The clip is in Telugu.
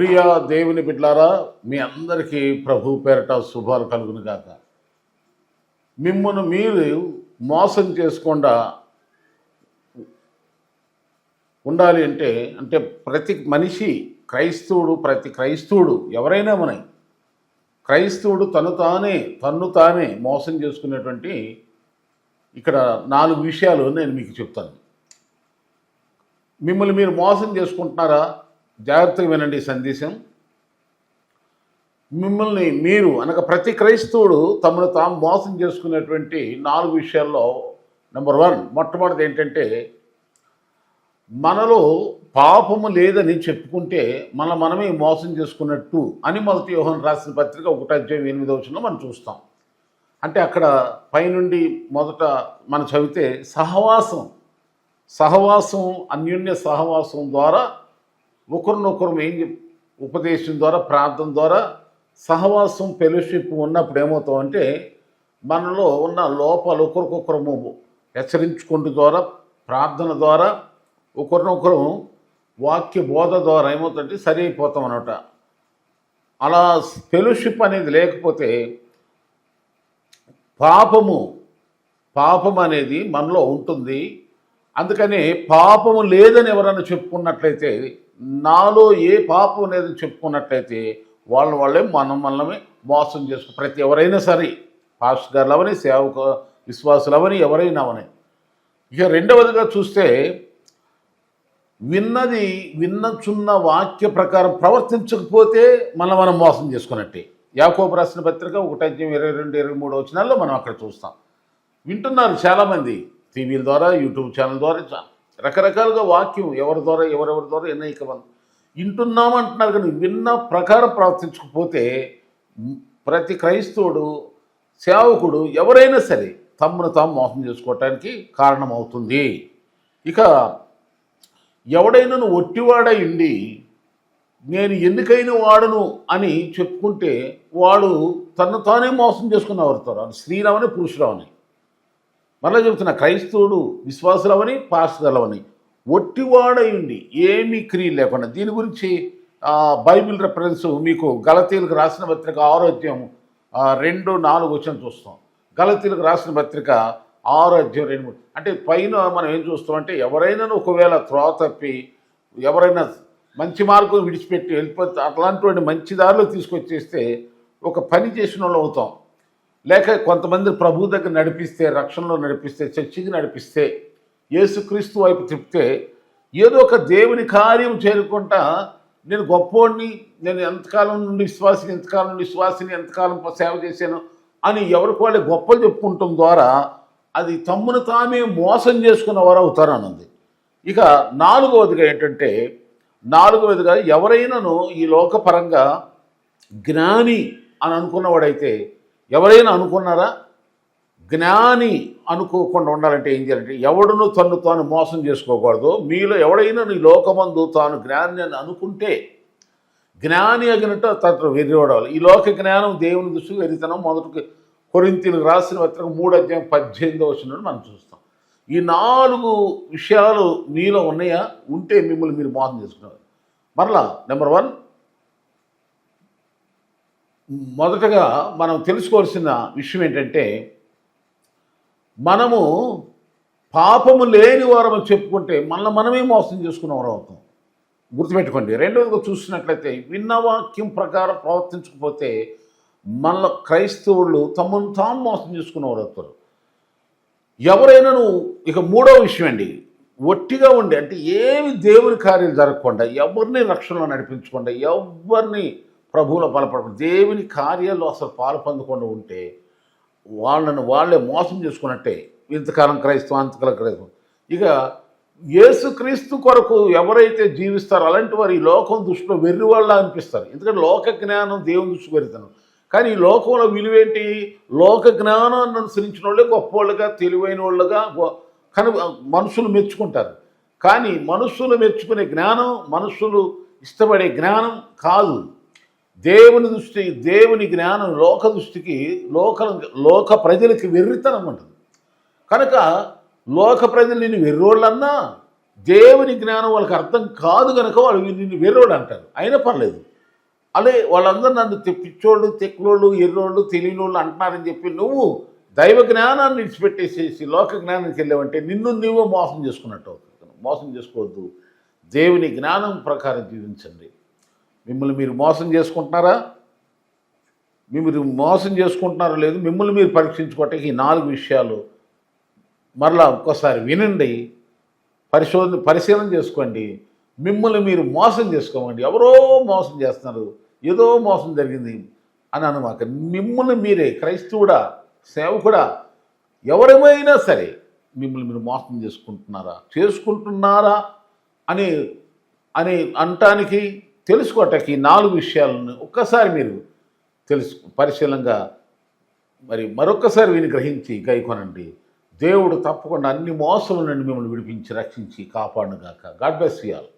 ప్రియ దేవుని బిడ్లారా మీ అందరికీ ప్రభు పేరట శుభాలు కలుగును కాక మిమ్మల్ని మీరు మోసం చేసుకుండా ఉండాలి అంటే అంటే ప్రతి మనిషి క్రైస్తవుడు ప్రతి క్రైస్తవుడు ఎవరైనా మన క్రైస్తవుడు తను తానే తన్ను తానే మోసం చేసుకునేటువంటి ఇక్కడ నాలుగు విషయాలు నేను మీకు చెప్తాను. మిమ్మల్ని మీరు మోసం చేసుకుంటున్నారా? జాగ్రత్తగా వినండి ఈ సందేశం. మిమ్మల్ని మీరు అనగా ప్రతి క్రైస్తవుడు తమను తాము మోసం చేసుకునేటువంటి నాలుగు విషయాల్లో నెంబర్ వన్ మొట్టమొదటిది ఏంటంటే మనలో పాపము లేదని చెప్పుకుంటే మన మనమే మోసం చేసుకున్నట్టు అని మొదటి యోహన్ రాసిన పత్రిక ఒకటి అధ్యాయం ఎనిమిది వచ్చిన మనం చూస్తాం. అంటే అక్కడ పైనుండి మొదట మనం చదివితే సహవాసం సహవాసం అన్యోన్య సహవాసం ద్వారా ఒకరినొకరు ఏం ఉపదేశం ద్వారా ప్రార్థన ద్వారా సహవాసం ఫెలోషిప్ ఉన్నప్పుడు ఏమవుతామంటే మనలో ఉన్న లోపాలు ఒకరికొకరము హెచ్చరించుకుంటూ ద్వారా ప్రార్థన ద్వారా ఒకరినొకరు వాక్య బోధ ద్వారా ఏమవుతుందంటే సరి అయిపోతాం అనమాట అలా ఫెలోషిప్ అనేది లేకపోతే పాపము పాపం అనేది మనలో ఉంటుంది. అందుకని పాపము లేదని ఎవరైనా చెప్పుకున్నట్లయితే నాలో ఏ పాపం లేదని చెప్పుకున్నట్లయితే వాళ్ళ వాళ్ళే మనం మనమే మోసం చేసుకో ప్రతి ఎవరైనా సరే పాస్టర్ గారులు అవని సేవక విశ్వాసులు అవని ఎవరైనా అవని ఇక రెండవదిగా చూస్తే విన్నది విన్నచున్న వాక్య ప్రకారం ప్రవర్తించకపోతే మనం మనం మోసం చేసుకున్నట్టే. యాకోబు రాసిన పత్రిక ఒకటి ఇరవై రెండు ఇరవై మూడు వచ్చినాల్లో మనం అక్కడ చూస్తాం. వింటున్నారు చాలామంది టీవీల ద్వారా యూట్యూబ్ ఛానల్ ద్వారా రకరకాలుగా వాక్యం ఎవరి ద్వారా ఎవరెవరి ద్వారా ఎన్నైక వింటున్నామంటున్నారు కానీ విన్న ప్రకారం ప్రవర్తించకపోతే ప్రతి క్రైస్తవుడు సేవకుడు ఎవరైనా సరే తమ్మును తాము మోసం చేసుకోవటానికి కారణమవుతుంది. ఇక ఎవడైనా ఒట్టివాడై ఉండి నేను ఎన్నికైన వాడను అని చెప్పుకుంటే వాడు తను తానే మోసం చేసుకున్న వారు అది స్త్రీలవని పురుషులవని మరలా చెబుతున్నా క్రైస్తవుడు విశ్వాసులవని పాస్టర్లవని ఒట్టివాడై ఉండి ఏమీ క్రియ లేకుండా దీని గురించి బైబిల్ రెఫరెన్స్ మీకు గలతీలకు రాసిన పత్రిక ఆరోగ్యం రెండు నాలుగు వచ్చిన చూస్తాం. గలతీలకు రాసిన పత్రిక ఆరోగ్యం రెండు మూడు. అంటే పైన మనం ఏం చూస్తాం అంటే ఎవరైనా ఒకవేళ త్రో తప్పి ఎవరైనా మంచి మార్గం విడిచిపెట్టి వెళ్ళిపోతే అట్లాంటి మంచి దారిలో తీసుకొచ్చేస్తే ఒక పని చేసిన వాళ్ళు అవుతాం. లేక కొంతమంది ప్రభు దగ్గర నడిపిస్తే రక్షణలో నడిపిస్తే చర్చికి నడిపిస్తే యేసుక్రీస్తు వైపు తిప్పితే ఏదో ఒక దేవుని కార్యం చేరుకుంటా నేను గొప్పోడిని నేను ఎంతకాలం నుండి విశ్వాసిని ఎంతకాలం నుండి విశ్వాసిని ఎంతకాలం సేవ చేశాను అని ఎవరికి వాళ్ళే గొప్పలు చెప్పుకుంటాం ద్వారా అది తమ్మును తామే మోసం చేసుకున్న వారు అవుతారు ఇక నాలుగవదిగా ఏంటంటే నాలుగవదిగా ఎవరైనాను ఈ లోకపరంగా జ్ఞాని అని అనుకున్నవాడైతే ఎవరైనా అనుకున్నారా? జ్ఞాని అనుకోకుండా ఉండాలంటే ఏం చేయాలంటే ఎవడును తను తాను మోసం చేసుకోకూడదు. మీలో ఎవడైనా నీ లోకమందు తాను జ్ఞాని అని అనుకుంటే జ్ఞాని అగినట్టు తను వెర్రివాడాలి ఈ లోక జ్ఞానం దేవుని దృష్టి వెరితనం. మొదటికి కొరింతిని రాసిన పత్రిక మూడు అధ్యాయం పద్దెనిమిదో వచ్చినట్టు మనం చూస్తాం. ఈ నాలుగు విషయాలు మీలో ఉన్నాయా? ఉంటే మిమ్మల్ని మీరు మోసం చేసుకున్నారు మరలా నెంబర్ వన్ మొదటగా మనం తెలుసుకోవాల్సిన విషయం ఏంటంటే మనము పాపము లేని వారమని చెప్పుకుంటే మనల్ని మనమే మోసం చేసుకున్న వారం అవుతాం. గుర్తుపెట్టుకోండి రెండవదిగా చూసినట్లయితే విన్న వాక్యం ప్రకారం ప్రవర్తించకపోతే మన క్రైస్తవులు తమను తాము మోసం చేసుకున్నవారు అవుతారు. ఎవరైనా నువ్వు ఇక మూడో విషయం అండి ఒట్టిగా ఉండి అంటే ఏమి దేవుని కార్యాలు జరగకుండా ఎవరిని రక్షణలో నడిపించకుండా ఎవరిని ప్రభువులో బలపడకుండా దేవుని కార్యాల్లో అసలు పాలు పొందకుండా ఉంటే వాళ్ళను వాళ్ళే మోసం చేసుకున్నట్టే ఇంతకాలం క్రైస్తవం అంతకాలం క్రైస్తవం. ఇక యేసుక్రీస్తు కొరకు ఎవరైతే జీవిస్తారో అలాంటి వారు ఈ లోకం దృష్టిలో వెర్రి వాళ్ళ అనిపిస్తారు. ఎందుకంటే లోక జ్ఞానం దేవుని దృష్టి పెరుగుతాను కానీ ఈ లోకంలో విలువేంటి? లోక జ్ఞానాన్ని అనుసరించిన వాళ్ళే గొప్పవాళ్ళుగా తెలివైన వాళ్ళుగా కను మనుషులు మెచ్చుకుంటారు. కానీ మనుషులు మెచ్చుకునే జ్ఞానం మనుషులు ఇష్టపడే జ్ఞానం కాదు. దేవుని దృష్టి దేవుని జ్ఞానం లోక దృష్టికి లోక లోక ప్రజలకి వెర్రితనం ఉంటుంది కనుక లోక ప్రజలు నిన్ను వెర్రోళ్ళన్నా దేవుని జ్ఞానం వాళ్ళకి అర్థం కాదు కనుక వాళ్ళు నిన్ను వెర్రోడు అంటారు. అయినా పర్లేదు. అలే వాళ్ళందరూ నన్ను తెప్పించోళ్ళు పిచ్చోళ్ళు తెక్కులోళ్ళు ఎర్రోళ్ళు తెలియనోళ్ళు అంటున్నారని చెప్పి నువ్వు దైవ జ్ఞానాన్ని విడిచిపెట్టేసేసి లోక జ్ఞానానికి వెళ్ళావంటే నిన్ను నువ్వు మోసం చేసుకున్నట్టు అవుతుంది. మోసం చేసుకోవద్దు. దేవుని జ్ఞానం ప్రకారం జీవించండి. మిమ్మల్ని మీరు మోసం చేసుకుంటున్నారా? మీరు మోసం చేసుకుంటున్నారో లేదు మిమ్మల్ని మీరు పరీక్షించుకోవటానికి ఈ నాలుగు విషయాలు. మరలా ఒక్కసారి వినండి. పరిశోధన పరిశీలన చేసుకోండి. మిమ్మల్ని మీరు మోసం చేసుకోమండి. ఎవరో మోసం చేస్తున్నారు. ఏదో మోసం జరిగింది అని అనమాక. మిమ్మల్ని మీరే క్రైస్తవుడా సేవకుడా ఎవరేమైనా సరే మిమ్మల్ని మీరు మోసం చేసుకుంటున్నారా? చేసుకుంటున్నారా? అని అని అనటానికి తెలుసుకోవటానికి ఈ నాలుగు విషయాలను ఒక్కసారి మీరు తెలుసు పరిశీలంగా మరి మరొక్కసారి విని గ్రహించి గైకొనండి. దేవుడు తప్పకుండా అన్ని మోసముల నుండి మిమ్మల్ని విడిపించి రక్షించి కాపాడుగాక గాడ్ బ్లెస్ యూ ఆల్.